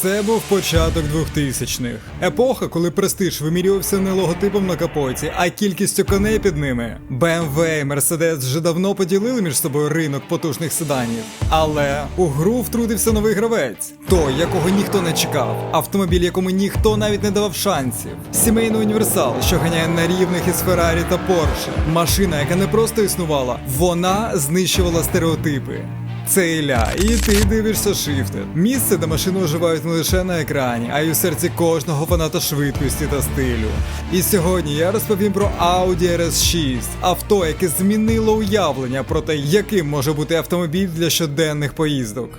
Це був початок 2000-х. Епоха, коли престиж вимірювався не логотипом на капоті, а кількістю коней під ними. BMW і Mercedes вже давно поділили між собою ринок потужних седанів. Але у гру втрутився новий гравець, той, якого ніхто не чекав, автомобіль, якому ніхто навіть не давав шансів. Сімейний універсал, що ганяє на рівних із Феррарі та Порше. Машина, яка не просто існувала, вона знищувала стереотипи. Це Ілля, і ти дивишся Shifted. Місце, де машини оживають не лише на екрані, а й у серці кожного фаната швидкості та стилю. І сьогодні я розповім про Audi RS6, авто, яке змінило уявлення про те, яким може бути автомобіль для щоденних поїздок.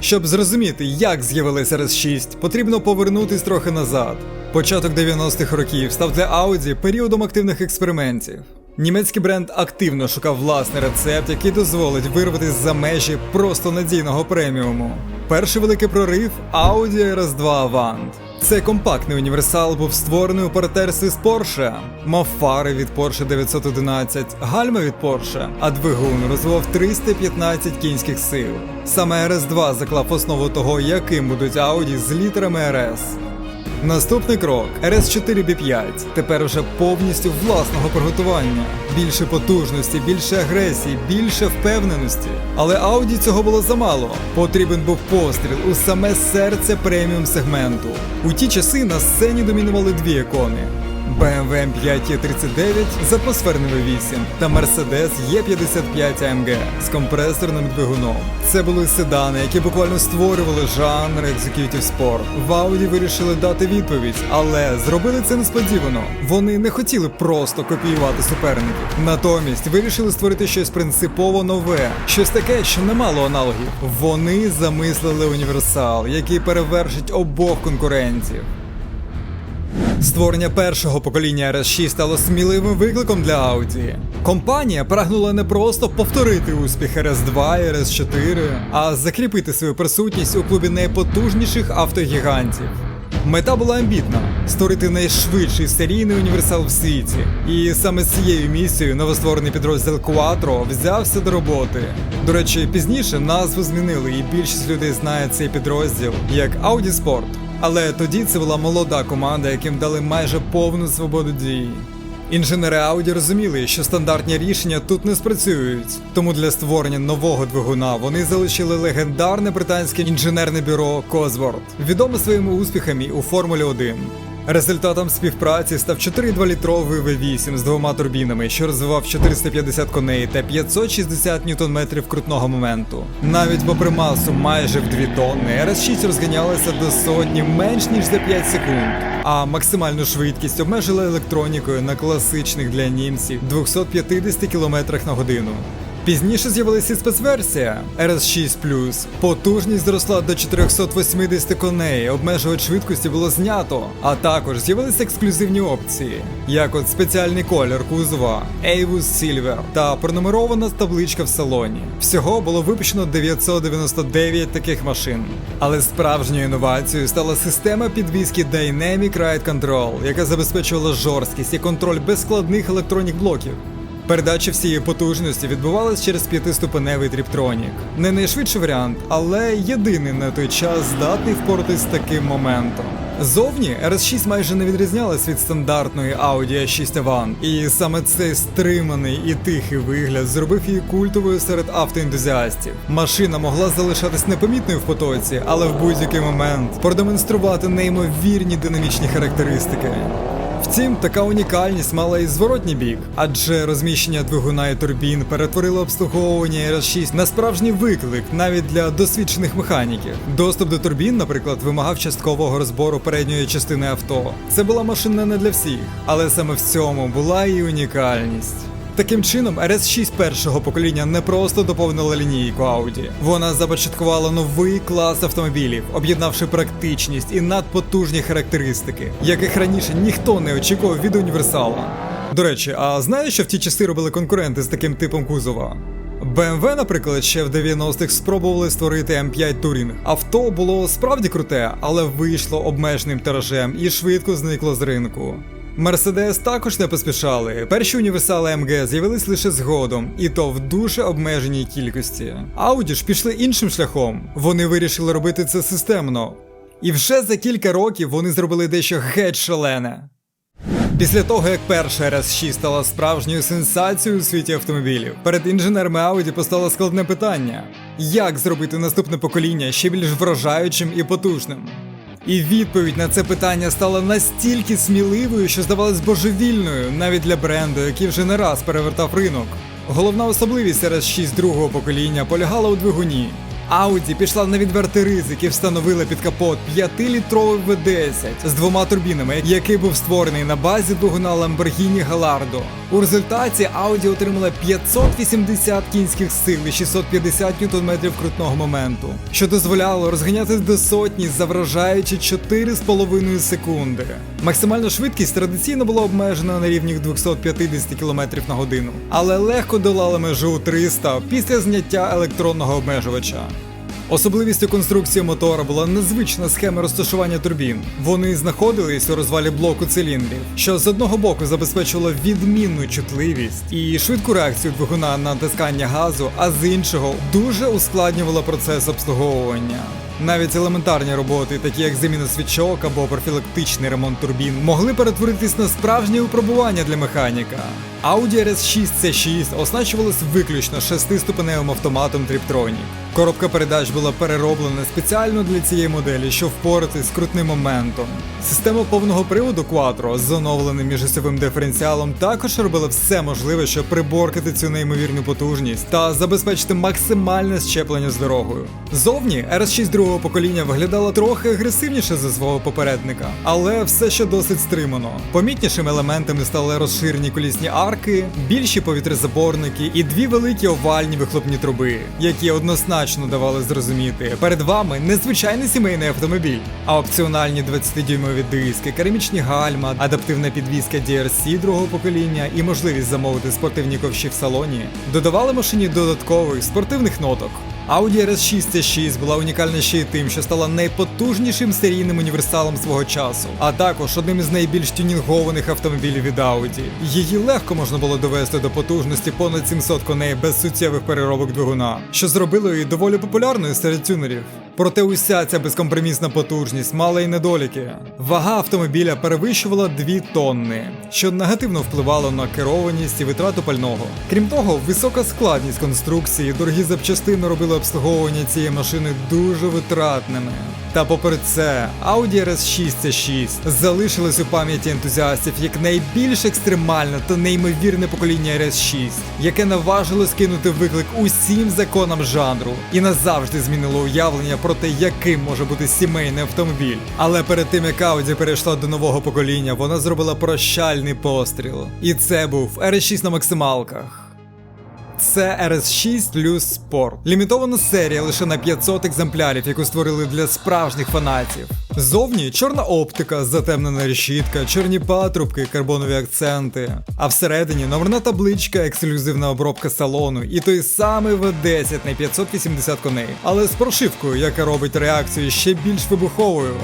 Щоб зрозуміти, як з'явилася RS6, потрібно повернутись трохи назад. Початок 90-х років став для Audi періодом активних експериментів. Німецький бренд активно шукав власний рецепт, який дозволить вирватися за межі просто надійного преміуму. Перший великий прорив Audi RS2 Avant. Цей компактний універсал був створений у партнерстві з Porsche. Мав фари від Porsche 911, гальма від Porsche, а двигун розвивав 315 кінських сил. Саме RS2 заклав основу того, яким будуть Audi з літерами RS. Наступний крок RS4 B5. Тепер вже повністю власного приготування. Більше потужності, більше агресії, більше впевненості. Але Audi цього було замало. Потрібен був постріл у саме серце преміум сегменту. У ті часи на сцені домінували дві ікони. BMW M5 E39 з атмосферним V8 та Mercedes E55 AMG з компресорним двигуном. Це були седани, які буквально створювали жанр Executive Sport. В Audi вирішили дати відповідь, але зробили це несподівано. Вони не хотіли просто копіювати суперників. Натомість вирішили створити щось принципово нове, щось таке, що не мало аналогів. Вони замислили універсал, який перевершить обох конкурентів. Створення першого покоління RS6 стало сміливим викликом для Audi. Компанія прагнула не просто повторити успіх RS2 і RS4, а закріпити свою присутність у клубі найпотужніших автогігантів. Мета була амбітна створити найшвидший серійний універсал в світі. І саме з цією місією новостворений підрозділ Quattro взявся до роботи. До речі, пізніше назву змінили, і більшість людей знає цей підрозділ як Audi Sport. Але тоді це була молода команда, яким дали майже повну свободу дії. Інженери Audi розуміли, що стандартні рішення тут не спрацюють, тому для створення нового двигуна вони залишили легендарне британське інженерне бюро Cosworth, відоме своїми успіхами у Формулі 1. Результатом співпраці став 4,2-літровий V8 з двома турбінами, що розвивав 450 коней та 560 ньютон-метрів крутного моменту. Навіть попри масу майже в 2 тонни, RS6 розганялася до сотні менш ніж за 5 секунд, а максимальну швидкість обмежила електронікою на класичних для німців 250 км на годину. Пізніше з'явилася спецверсія RS6 Потужність зросла до 480 коней, обмежувач швидкості було знято, а також з'явилися ексклюзивні опції, як от спеціальний колір кузова Avus Silver та пронумерована табличка в салоні. Всього було випущено 999 таких машин. Але справжньою інновацією стала система підвізки Dynamic Ride Control, яка забезпечувала жорсткість і контроль без складних електронних блоків. Передача всієї потужності відбувалась через п'ятиступеневий тріптронік. Не найшвидший варіант, але єдиний на той час здатний впоратись з таким моментом. Зовні RS6 майже не відрізнялась від стандартної Audi A6 Avant, і саме цей стриманий і тихий вигляд зробив її культовою серед автоентузіастів. Машина могла залишатись непомітною в потоці, але в будь-який момент продемонструвати неймовірні динамічні характеристики. Втім, така унікальність мала і зворотній бік, адже розміщення двигуна і турбін перетворило обслуговування RS6 на справжній виклик навіть для досвідчених механіків. Доступ до турбін, наприклад, вимагав часткового розбору передньої частини авто. Це була машина не для всіх, але саме в цьому була і унікальність. Таким чином, RS6 першого покоління не просто доповнила лінійку Audi. Вона започаткувала новий клас автомобілів, об'єднавши практичність і надпотужні характеристики, яких раніше ніхто не очікував від універсала. До речі, а знаєш, що в ті часи робили конкуренти з таким типом кузова? BMW, наприклад, ще в 90-х спробували створити M5 Touring. Авто було справді круте, але вийшло обмеженим тиражем і швидко зникло з ринку. Мерседес також не поспішали. Перші універсали AMG з'явились лише згодом, і то в дуже обмеженій кількості. Audi ж пішли іншим шляхом. Вони вирішили робити це системно. І вже за кілька років вони зробили дещо геть шалене. Після того, як перша RS6 стала справжньою сенсацією у світі автомобілів, перед інженерами Audi постало складне питання: як зробити наступне покоління ще більш вражаючим і потужним? І відповідь на це питання стала настільки сміливою, що здавалась божевільною навіть для бренду, який вже не раз перевертав ринок. Головна особливість RS6 другого покоління полягала у двигуні. Audi пішла на відвертий ризик і встановила під капот 5-літровий V10 з двома турбінами, який був створений на базі двигуна Lamborghini Gallardo. У результаті Audi отримала 580 кінських сил і 650 Нм крутного моменту, що дозволяло розганятись до сотні за вражаючі 4,5 секунди. Максимальна швидкість традиційно була обмежена на рівні 250 км на годину, але легко долала межу 300 після зняття електронного обмежувача. Особливістю конструкції мотора була незвична схема розташування турбін. Вони знаходились у розвалі блоку циліндрів, що з одного боку забезпечувало відмінну чутливість і швидку реакцію двигуна на натискання газу, а з іншого дуже ускладнювало процес обслуговування. Навіть елементарні роботи, такі як заміна свічок або профілактичний ремонт турбін, могли перетворитись на справжнє випробування для механіка. Audi RS6 C6 оснащувалась виключно шестиступеневим автоматом Triptronic. Коробка передач була перероблена спеціально для цієї моделі, щоб впоратись з крутним моментом. Система повного приводу Quattro з оновленим міжосьовим диференціалом також робила все можливе, щоб приборкати цю неймовірну потужність та забезпечити максимальне щеплення з дорогою. Зовні RS6 другого покоління виглядала трохи агресивніше за свого попередника, але все ще досить стримано. Помітнішими елементами стали розширені колісні арки, більші повітрязаборники і дві великі овальні вихлопні труби, які однозначно давали зрозуміти, перед вами незвичайний сімейний автомобіль, а опціональні 20-дюймові диски, керамічні гальма, адаптивна підвізка DRC другого покоління і можливість замовити спортивні ковші в салоні додавали машині додаткових спортивних ноток. Audi RS6 T6 була унікальна ще й тим, що стала найпотужнішим серійним універсалом свого часу, а також одним із найбільш тюнінгованих автомобілів від Audi. Її легко можна було довести до потужності понад 700 коней без суттєвих переробок двигуна, що зробило її доволі популярною серед тюнерів. Проте уся ця безкомпромісна потужність мала й недоліки. Вага автомобіля перевищувала 2 тонни, що негативно впливало на керованість і витрату пального. Крім того, висока складність конструкції, дорогі запчастини робили обслуговування цієї машини дуже витратними. Та попри це, Audi RS6 C6 залишилось у пам'яті ентузіастів як найбільш екстремальне та неймовірне покоління RS6, яке наважилось кинути виклик усім законам жанру і назавжди змінило уявлення про те, яким може бути сімейний автомобіль. Але перед тим як Audi перейшла до нового покоління, вона зробила прощальний постріл. І це був RS6 на максималках. Це RS6 Plus Sport. Лімітована серія лише на 500 екземплярів, яку створили для справжніх фанатів. Зовні чорна оптика, затемнена решітка, чорні патрубки, карбонові акценти. А всередині номерна табличка, ексклюзивна обробка салону і той самий V10 на 580 коней, але з прошивкою, яка робить реакцію ще більш вибуховою.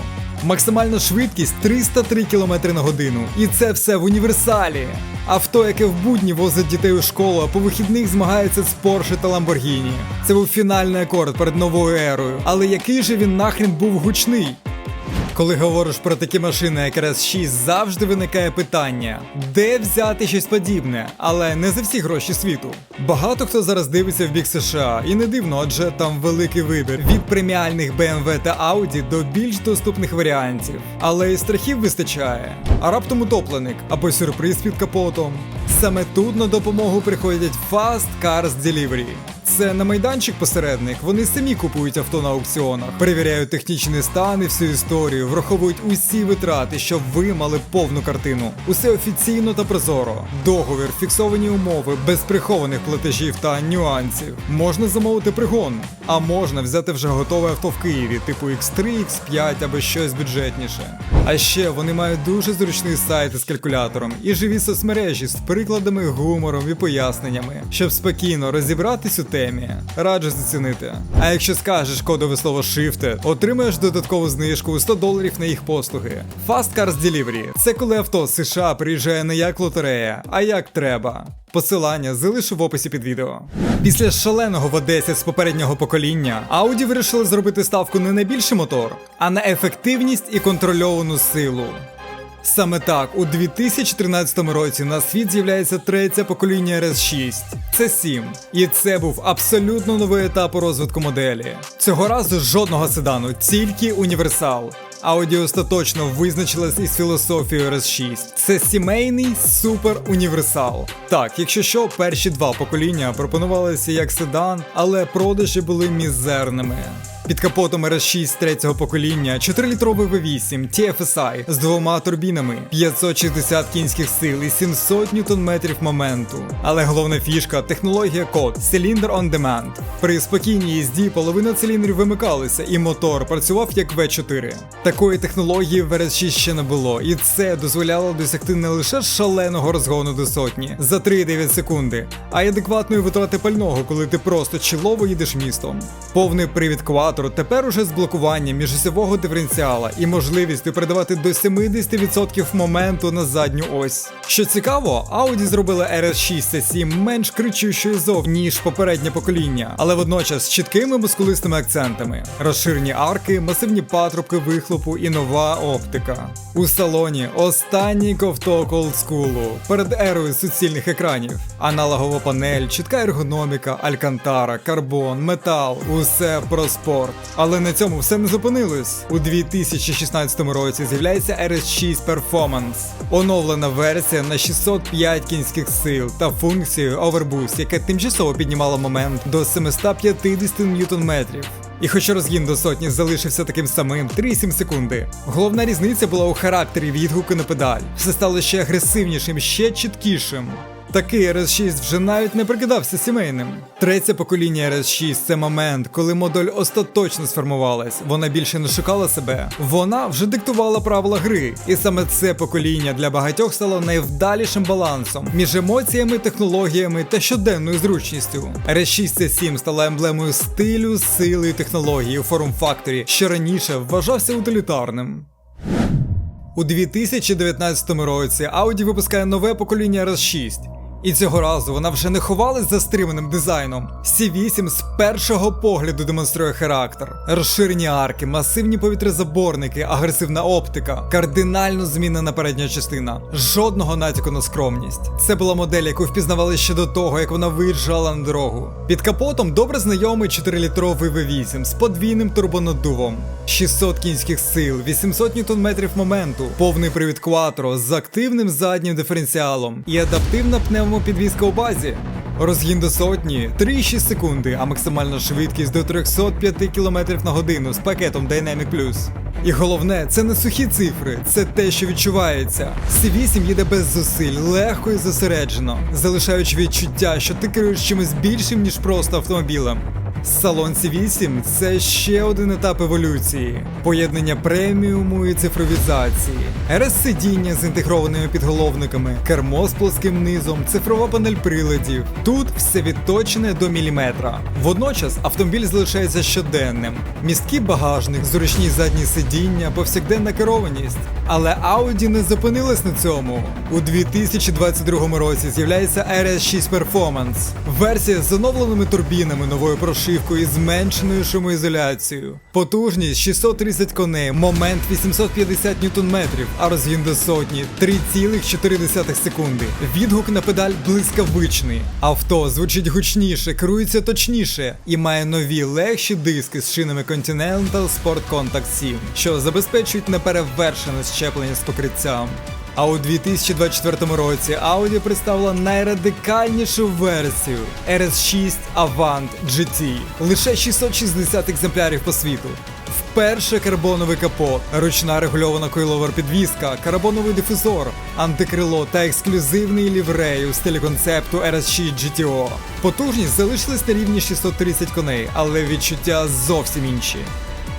Максимальна швидкість 303 км на годину. І це все в універсалі. Авто, яке в будні возить дітей у школу, а по вихідних змагається з Порше та Ламборгіні. Це був фінальний акорд перед новою ерою. Але який же він нахрен був гучний? Коли говориш про такі машини, як RS6, завжди виникає питання, де взяти щось подібне, але не за всі гроші світу. Багато хто зараз дивиться в бік США, і не дивно, адже там великий вибір від преміальних BMW та Audi до більш доступних варіантів. Але і страхів вистачає. А раптом утопленик або сюрприз під капотом. Саме тут на допомогу приходять Fast Cars Delivery. Це не майданчик посередник, вони самі купують авто на аукціонах, перевіряють технічний стан і всю історію, враховують усі витрати, щоб ви мали повну картину. Усе офіційно та прозоро. Договір, фіксовані умови, без прихованих платежів та нюансів. Можна замовити пригон, а можна взяти вже готове авто в Києві, типу X3, X5 або щось бюджетніше. А ще вони мають дуже зручний сайт із калькулятором і живі соцмережі з прикладами, гумором і поясненнями, щоб спокійно розібратись у темі темі. Раджу зацінити. А якщо скажеш кодове слово Shifted, отримаєш додаткову знижку у 100 доларів на їх послуги. Fast Cars Delivery – це коли авто з США приїжджає не як лотерея, а як треба. Посилання залишу в описі під відео. Після шаленого V10 з попереднього покоління Audi вирішили зробити ставку не на більший мотор, а на ефективність і контрольовану силу. Саме так, у 2013 році на світ з'являється третє покоління RS6. Це 7. І це був абсолютно новий етап у розвитку моделі. Цього разу жодного седану, тільки універсал. Audi остаточно визначилась із філософією RS6. Це сімейний супер універсал. Так, якщо що, перші два покоління пропонувалися як седан, але продажі були мізерними. Під капотом RS6 третього покоління 4-літровий V8 TFSI з двома турбінами, 560 кінських сил і 700 ньютон-метрів моменту. Але головна фішка технологія код Cylinder on Demand. При спокійній їзді половина циліндрів вимикалися, і мотор працював як V4. Такої технології в RS6 ще не було, і це дозволяло досягти не лише шаленого розгону до сотні за 3,9 секунди, а й адекватної витрати пального, коли ти просто чілово їдеш містом. Повний привід кватору тепер уже з блокуванням міжосьового диференціала і можливістю передавати до 70% моменту на задню ось. Що цікаво, Audi зробила RS6 C7 менш кричущою зов, ніж попереднє покоління, але водночас з чіткими мускулистими акцентами, розширені арки, масивні патрубки вихлопу і нова оптика. У салоні останній ковток олдскулу перед ерою суцільних екранів, аналогова панель, чітка ергономіка, алькантара, карбон, метал усе про спорт. Але на цьому все не зупинилось. У 2016 році з'являється RS6 Performance, оновлена версія на 605 кінських сил та функцією Overboost, яка тимчасово піднімала момент до 750 ньютон-метрів. І хоча розгін до сотні залишився таким самим 3,7 секунди, головна різниця була у характері відгуку на педаль. Все стало ще агресивнішим, ще чіткішим. Такий RS6 вже навіть не прикидався сімейним. Третє покоління RS6 це момент, коли модель остаточно сформувалась. Вона більше не шукала себе. Вона вже диктувала правила гри. І саме це покоління для багатьох стало найвдалішим балансом між емоціями, технологіями та щоденною зручністю. RS6 C7 стала емблемою стилю, сили і технології у форм-факторі, що раніше вважався утилітарним. У 2019 році Audi випускає нове покоління RS6. І цього разу вона вже не ховалась за стриманим дизайном. C8 з першого погляду демонструє характер. Розширені арки, масивні повітрязаборники, агресивна оптика, кардинально змінена передня частина. Жодного натяку на скромність. Це була модель, яку впізнавали ще до того, як вона виїжджала на дорогу. Під капотом добре знайомий 4-літровий V8 з подвійним турбонаддувом. 600 кінських сил, 800 ньютон-метрів моменту, повний привід кватро з активним заднім диференціалом і адаптивна пневмопідвізка у базі. Розгін до сотні 3,6 секунди, а максимальна швидкість до 305 км на годину з пакетом Dynamic Plus. І головне, це не сухі цифри, це те, що відчувається. C8 їде без зусиль, легко і зосереджено, залишаючи відчуття, що ти керуєш чимось більшим, ніж просто автомобілем. Салон C8 це ще один етап еволюції, поєднання преміуму і цифровізації, РС-сидіння з інтегрованими підголовниками, кермо з плоским низом, цифрова панель приладів. Тут все відточене до міліметра. Водночас автомобіль залишається щоденним. Місткий багажник, зручні задні сидіння, повсякденна керованість. Але Audi не зупинилась на цьому. У 2022 році з'являється RS6 Performance, версія з оновленими турбінами, новою прошивкою і зменшеною шумоізоляцією. Потужність 630 коней, момент 850 ньютон-метрів, а розгін до сотні 3,4 секунди. Відгук на педаль блискавичний. Авто звучить гучніше, керується точніше і має нові легші диски з шинами Continental Sport Contact 7, що забезпечують неперевершене щеплення з покриттям. А у 2024 році Audi представила найрадикальнішу версію RS6 Avant GT. Лише 660 екземплярів по світу. Вперше карбоновий капот, ручна регульована койловер підвіска, карбоновий дифузор, антикрило та ексклюзивний ліврей у стилі концепту RS6 GTO. Потужність залишилась на рівні 630 коней, але відчуття зовсім інші.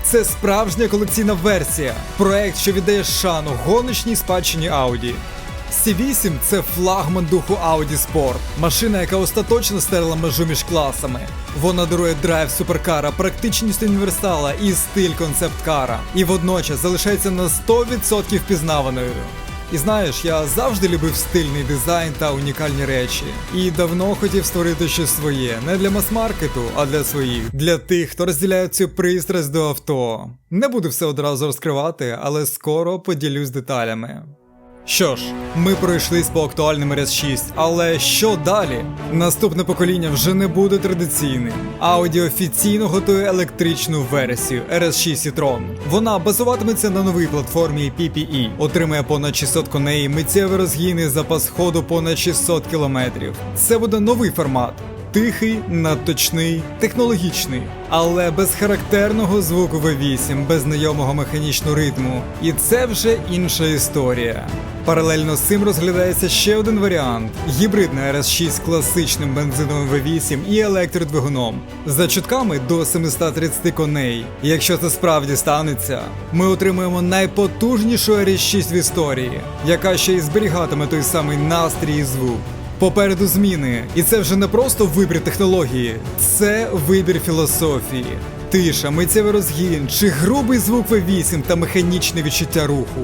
Це справжня колекційна версія, проект, що віддає шану гоночній спадщині Audi. C8 це флагман духу Audi Sport. Машина, яка остаточно стерла межу між класами. Вона дарує драйв суперкара, практичність універсала і стиль концепт-кара. І водночас залишається на 100% впізнаваною. І знаєш, я завжди любив стильний дизайн та унікальні речі. І давно хотів створити щось своє, не для мас-маркету, а для своїх, для тих, хто розділяє цю пристрасть до авто. Не буду все одразу розкривати, але скоро поділюсь деталями. Що ж, ми пройшлись по актуальним RS6, але що далі? Наступне покоління вже не буде традиційним. Audi офіційно готує електричну версію RS6 e-tron. Вона базуватиметься на новій платформі PPE, отримає понад 600 коней, миттєвий розгін і запас ходу понад 600 км. Це буде новий формат. Тихий, надточний, технологічний, але без характерного звуку V8, без знайомого механічного ритму. І це вже інша історія. Паралельно з цим розглядається ще один варіант: гібридна RS6 з класичним бензиновим V8 і електродвигуном. За чутками до 730 коней. Якщо це справді станеться, ми отримаємо найпотужнішу RS6 в історії, яка ще й зберігатиме той самий настрій і звук. Попереду зміни, і це вже не просто вибір технології, це вибір філософії. Тиша, миттєвий розгін, чи грубий звук V8 та механічне відчуття руху.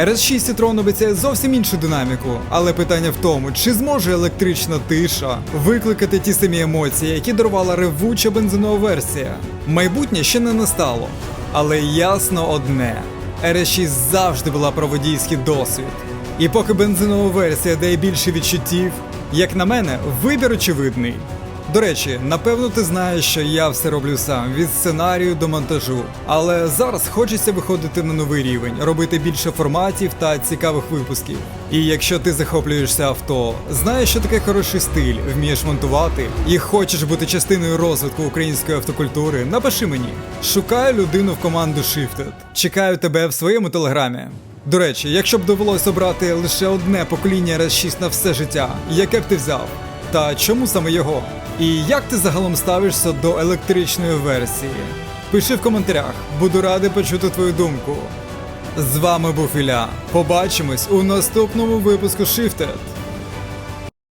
RS6 Citroen обіцяє зовсім іншу динаміку, але питання в тому, чи зможе електрична тиша викликати ті самі емоції, які дарувала ревуча бензинова версія. Майбутнє ще не настало, але ясно одне: RS6 завжди була про водійський досвід. І поки бензинова версія дає більше відчуттів, як на мене, вибір очевидний. До речі, напевно, ти знаєш, що я все роблю сам від сценарію до монтажу. Але зараз хочеться виходити на новий рівень, робити більше форматів та цікавих випусків. І якщо ти захоплюєшся авто, знаєш, що таке хороший стиль, вмієш монтувати і хочеш бути частиною розвитку української автокультури, напиши мені. Шукаю людину в команду Shifted. Чекаю тебе в своєму телеграмі. До речі, якщо б довелось обрати лише одне покоління RS6 на все життя, яке б ти взяв? Та чому саме його? І як ти загалом ставишся до електричної версії? Пиши в коментарях, буду радий почути твою думку. З вами був Іля. Побачимось у наступному випуску Shifted.